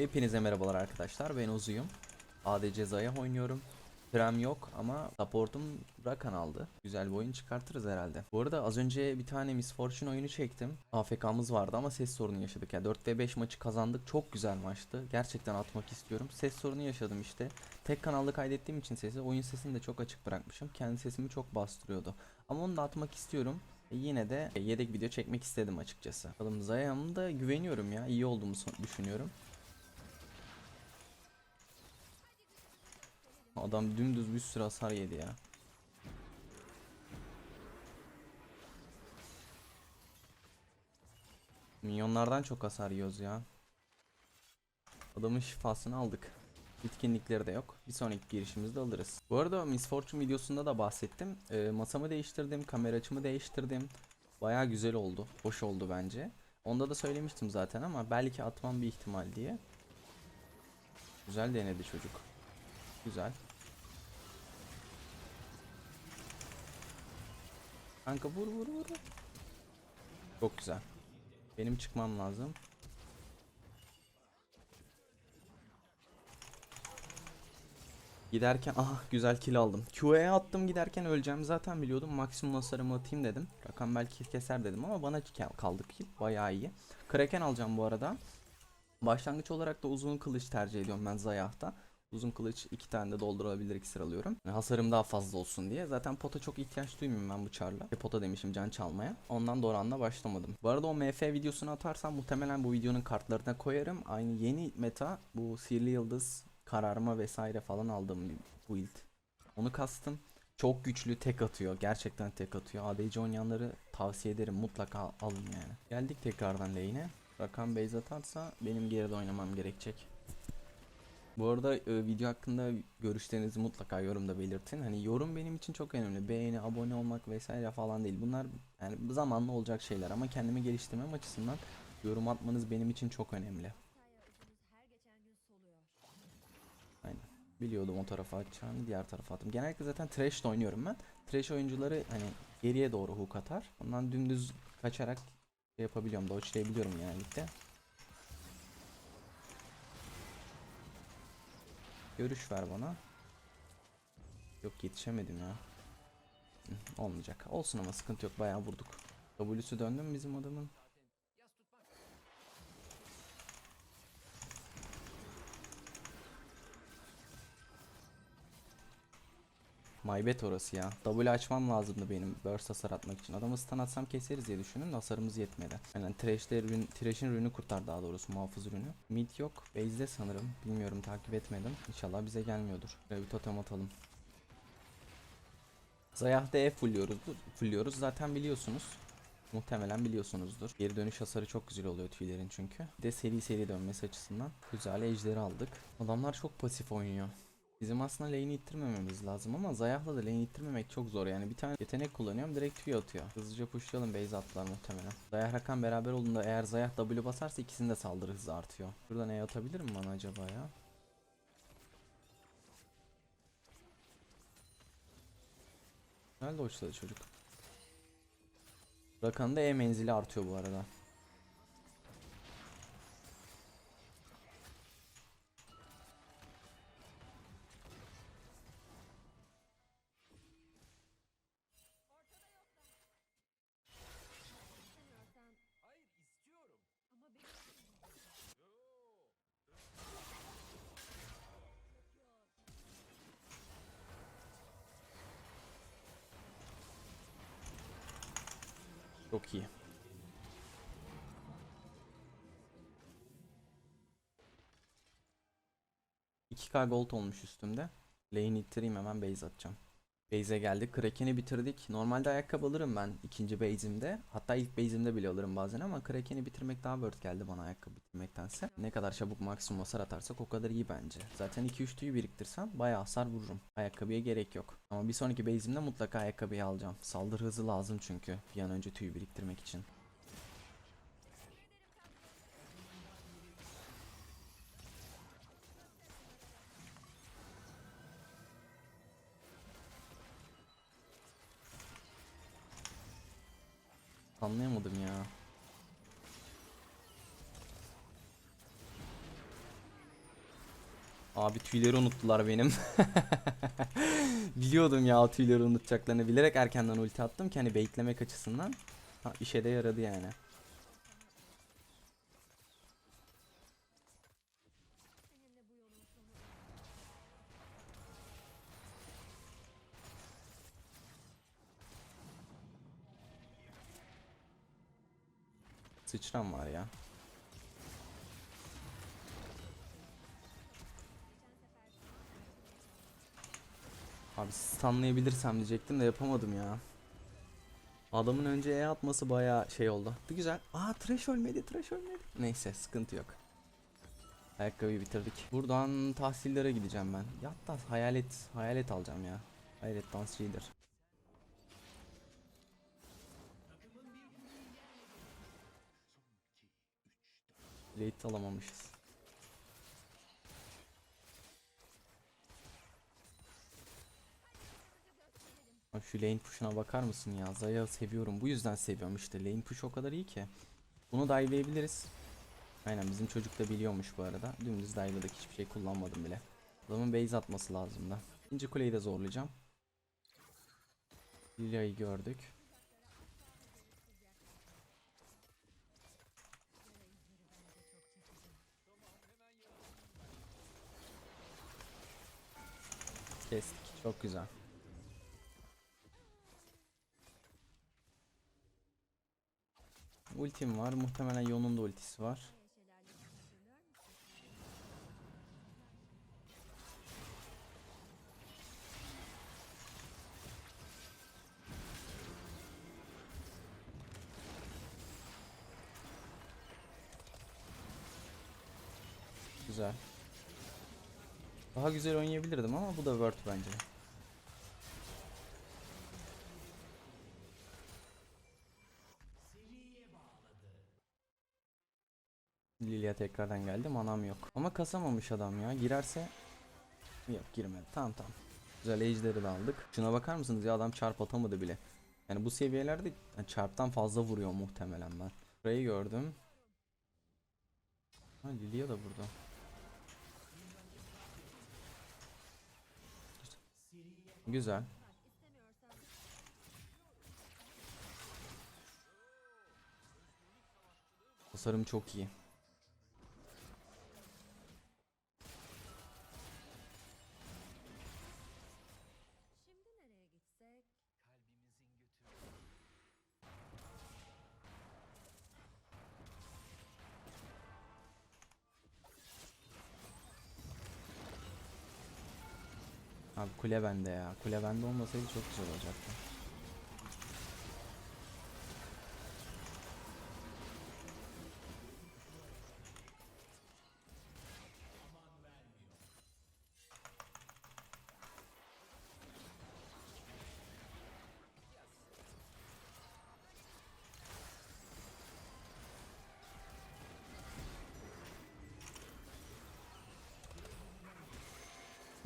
Hepinize merhabalar arkadaşlar. Ben Uzuyum. ADC Zaya oynuyorum. Prem yok ama supportum Rakan aldı. Güzel bir oyun çıkartırız herhalde. Bu arada az önce bir tane Miss Fortune oyunu çektim. AFK'mız vardı ama ses sorunu yaşadık. Yani 4 ve 5 maçı kazandık. Çok güzel maçtı. Gerçekten atmak istiyorum. Ses sorunu yaşadım işte. Tek kanalda kaydettiğim için sesi oyun sesini de çok açık bırakmışım. Kendi sesimi çok bastırıyordu. Ama onu da atmak istiyorum. E, yine de yedek video çekmek istedim açıkçası. Bakalım Zaya'm da güveniyorum ya. İyi olduğumu düşünüyorum. Adam dümdüz bir sürü hasar yedi ya. Minyonlardan çok hasar yiyoruz ya. Adamın şifasını aldık. Bitkinlikleri de yok. Bir sonraki girişimizde alırız. Bu arada Miss Fortune videosunda da bahsettim. Ee, masamı değiştirdim, kamera açımı değiştirdim. Baya güzel oldu. Hoş oldu bence. Onda da söylemiştim zaten ama belki atmam bir ihtimal diye. Güzel denedi çocuk. Güzel. Kanka vur vur vur. Çok güzel. Benim çıkmam lazım. Giderken ah güzel kill aldım. Q'ya attım giderken öleceğim zaten biliyordum. Maksimum hasarımı atayım dedim. Rakam belki keser dedim ama bana kal- kaldı kill. Bayağı iyi. Kraken alacağım bu arada. Başlangıç olarak da uzun kılıç tercih ediyorum ben Zayah'ta. Uzun kılıç iki tane de doldurabilir iksir alıyorum. Yani hasarım daha fazla olsun diye. Zaten pota çok ihtiyaç duymuyorum ben bu çarla. E, pota demişim can çalmaya. Ondan Doran'la başlamadım. Bu arada o MF videosunu atarsam muhtemelen bu videonun kartlarına koyarım. Aynı yeni meta bu Sihirli Yıldız kararma vesaire falan aldığım bir build. Onu kastım. Çok güçlü tek atıyor. Gerçekten tek atıyor. ADC oynayanları tavsiye ederim. Mutlaka alın yani. Geldik tekrardan lane'e. Rakan base atarsa benim geride oynamam gerekecek. Bu arada e, video hakkında görüşlerinizi mutlaka yorumda belirtin. Hani yorum benim için çok önemli. Beğeni, abone olmak vesaire falan değil. Bunlar yani zamanla olacak şeyler ama kendimi geliştirmem açısından yorum atmanız benim için çok önemli. Aynen. Biliyordum o tarafa atacağını diğer tarafa attım. Genellikle zaten trash oynuyorum ben. Trash oyuncuları hani geriye doğru hook atar. Ondan dümdüz kaçarak şey yapabiliyorum. Dodge'layabiliyorum genellikle. Görüş ver bana. Yok yetişemedim ya. Olmayacak. Olsun ama sıkıntı yok. Bayağı vurduk. W'su döndü mü bizim adamın? Maybet orası ya. W açmam lazımdı benim burst hasar atmak için. Adamı stun atsam keseriz diye düşündüm hasarımız yetmedi. Yani Thresh'te rün, Thresh'in rünü kurtar daha doğrusu muhafız rünü. Mid yok. Base'de sanırım. Bilmiyorum takip etmedim. İnşallah bize gelmiyordur. Bir totem atalım. Zayah DE fulluyoruz. Fulluyoruz zaten biliyorsunuz. Muhtemelen biliyorsunuzdur. Geri dönüş hasarı çok güzel oluyor tüylerin çünkü. Bir de seri seri dönmesi açısından güzel ejderi aldık. Adamlar çok pasif oynuyor. Bizim aslında lane'i ittirmememiz lazım ama Zayah'la da lane'i ittirmemek çok zor yani bir tane yetenek kullanıyorum direkt tüy atıyor. Hızlıca pushlayalım base atlar muhtemelen. Zayah Rakan beraber olduğunda eğer Zayah W basarsa ikisinin de saldırı hızı artıyor. Burada ne atabilir mi bana acaba ya? Güzel de çocuk. Rakan'ın da E menzili artıyor bu arada. Çok iyi. k gold olmuş üstümde. Lane ittireyim hemen base atacağım. Base'e geldik. Kraken'i bitirdik. Normalde ayakkabı alırım ben ikinci base'imde. Hatta ilk base'imde bile alırım bazen ama Kraken'i bitirmek daha worth geldi bana ayakkabı bitirmektense. Ne kadar çabuk maksimum hasar atarsak o kadar iyi bence. Zaten 2-3 tüy biriktirsem bayağı hasar vururum. Ayakkabıya gerek yok. Ama bir sonraki base'imde mutlaka ayakkabıyı alacağım. Saldırı hızı lazım çünkü bir an önce tüy biriktirmek için. Tüyleri unuttular benim. Biliyordum ya tüyleri unutacaklarını. Bilerek erkenden ulti attım ki hani baitlemek açısından. Ha, işe de yaradı yani. Sıçram var ya. Abi stunlayabilirsem diyecektim de yapamadım ya. Adamın önce E atması bayağı şey oldu. Bu güzel. Aa trash ölmedi, trash ölmedi. Neyse sıkıntı yok. Ayakkabıyı bitirdik. Buradan tahsillere gideceğim ben. Ya da hayalet, hayalet alacağım ya. Hayalet dansçı iyidir. Late alamamışız. Şu lane push'una bakar mısın ya? Zaya seviyorum. Bu yüzden seviyorum işte. Lane push o kadar iyi ki. Bunu dive'layabiliriz. Aynen bizim çocuk da biliyormuş bu arada. Dümdüz dive'ladık. Hiçbir şey kullanmadım bile. Adamın base atması lazım da. İkinci kuleyi de zorlayacağım. Lilia'yı gördük. Kestik. Çok güzel. Ultim var. Muhtemelen Yon'un da ultisi var. Güzel. Daha güzel oynayabilirdim ama bu da worth bence. Lilia tekrardan geldi manam yok. Ama kasamamış adam ya. Girerse yok girmedi. Tamam tamam. Güzel ejderi de aldık. Şuna bakar mısınız ya adam çarp atamadı bile. Yani bu seviyelerde çarptan fazla vuruyor muhtemelen ben. Burayı gördüm. Ha Lilia da burada. Güzel. Tasarım çok iyi. Abi kule bende ya. Kule bende olmasaydı çok güzel olacaktı.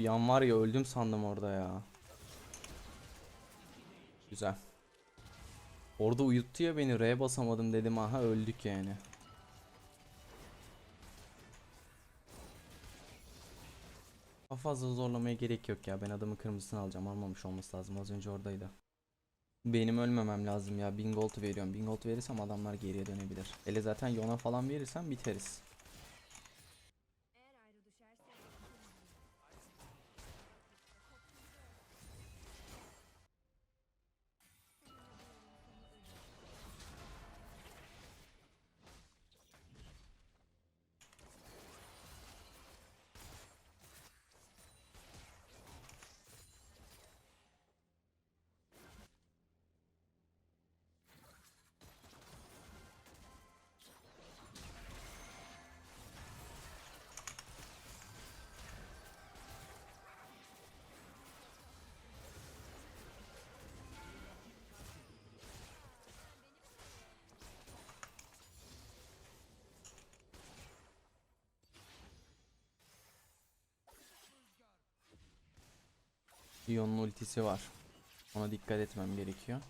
Bir an var ya öldüm sandım orada ya. Güzel. Orada uyuttu ya beni. R'ye basamadım dedim. Aha öldük yani. Daha fazla zorlamaya gerek yok ya. Ben adamın kırmızısını alacağım. Almamış olması lazım. Az önce oradaydı. Benim ölmemem lazım ya. 1000 gold veriyorum. 1000 gold verirsem adamlar geriye dönebilir. Hele zaten Yona falan verirsem biteriz. Ion'un ultisi var. Ona dikkat etmem gerekiyor.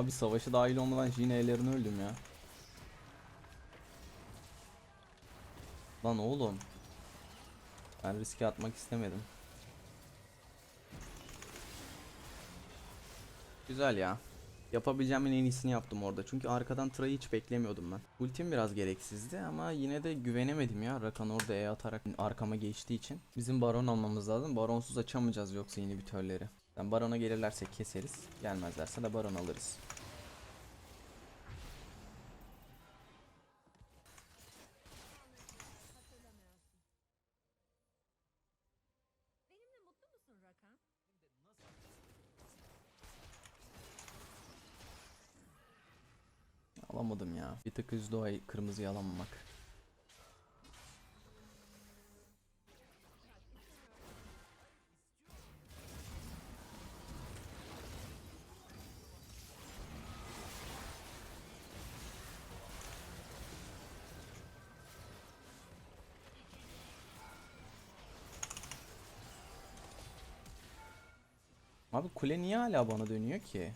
Abi savaşı dahil olmadan Jine'lerini öldüm ya. Lan oğlum. Ben riske atmak istemedim. Güzel ya. Yapabileceğimin en iyisini yaptım orada. Çünkü arkadan Tra'yı hiç beklemiyordum ben. Ultim biraz gereksizdi ama yine de güvenemedim ya. Rakan orada E atarak arkama geçtiği için. Bizim baron almamız lazım. Baronsuz açamayacağız yoksa inhibitörleri. Yani barona gelirlerse keseriz. Gelmezlerse de baron alırız. Hatırlamıyorsun. Benimle mutlu musun Rakan? Alamadım ya. Bir tık üzdü o kırmızıyı alamamak. Abi kule niye hala bana dönüyor ki?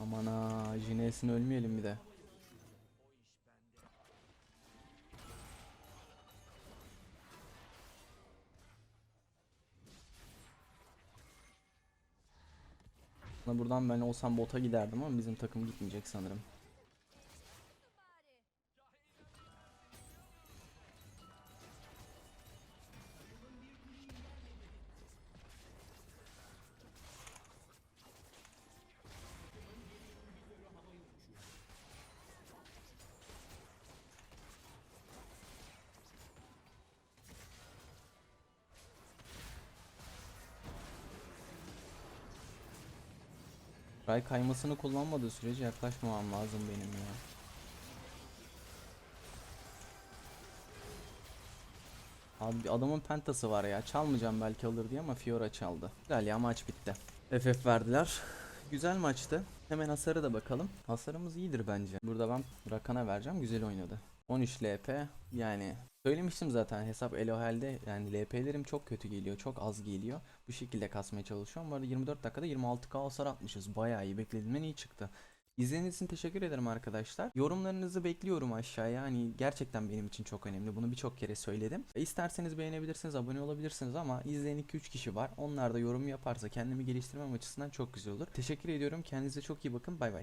Aman ha, Jine'sin ölmeyelim bir de. Buradan ben olsam bota giderdim ama bizim takım gitmeyecek sanırım. Ray kaymasını kullanmadığı sürece yaklaşmamam lazım benim ya. Abi adamın pentası var ya. Çalmayacağım belki alır diye ama Fiora çaldı. Güzel ya maç bitti. FF verdiler. Güzel maçtı. Hemen hasarı da bakalım. Hasarımız iyidir bence. Burada ben Rakan'a vereceğim. Güzel oynadı. 13 LP yani söylemiştim zaten hesap Elohel'de yani LP'lerim çok kötü geliyor. Çok az geliyor. Bu şekilde kasmaya çalışıyorum. Bu arada 24 dakikada 26k hasar atmışız. Bayağı iyi. Beklediğimden iyi çıktı. İzlediğiniz için teşekkür ederim arkadaşlar. Yorumlarınızı bekliyorum aşağıya. Hani gerçekten benim için çok önemli. Bunu birçok kere söyledim. E, isterseniz beğenebilirsiniz, abone olabilirsiniz ama izleyen 2-3 kişi var. Onlar da yorum yaparsa kendimi geliştirmem açısından çok güzel olur. Teşekkür ediyorum. Kendinize çok iyi bakın. Bay bay.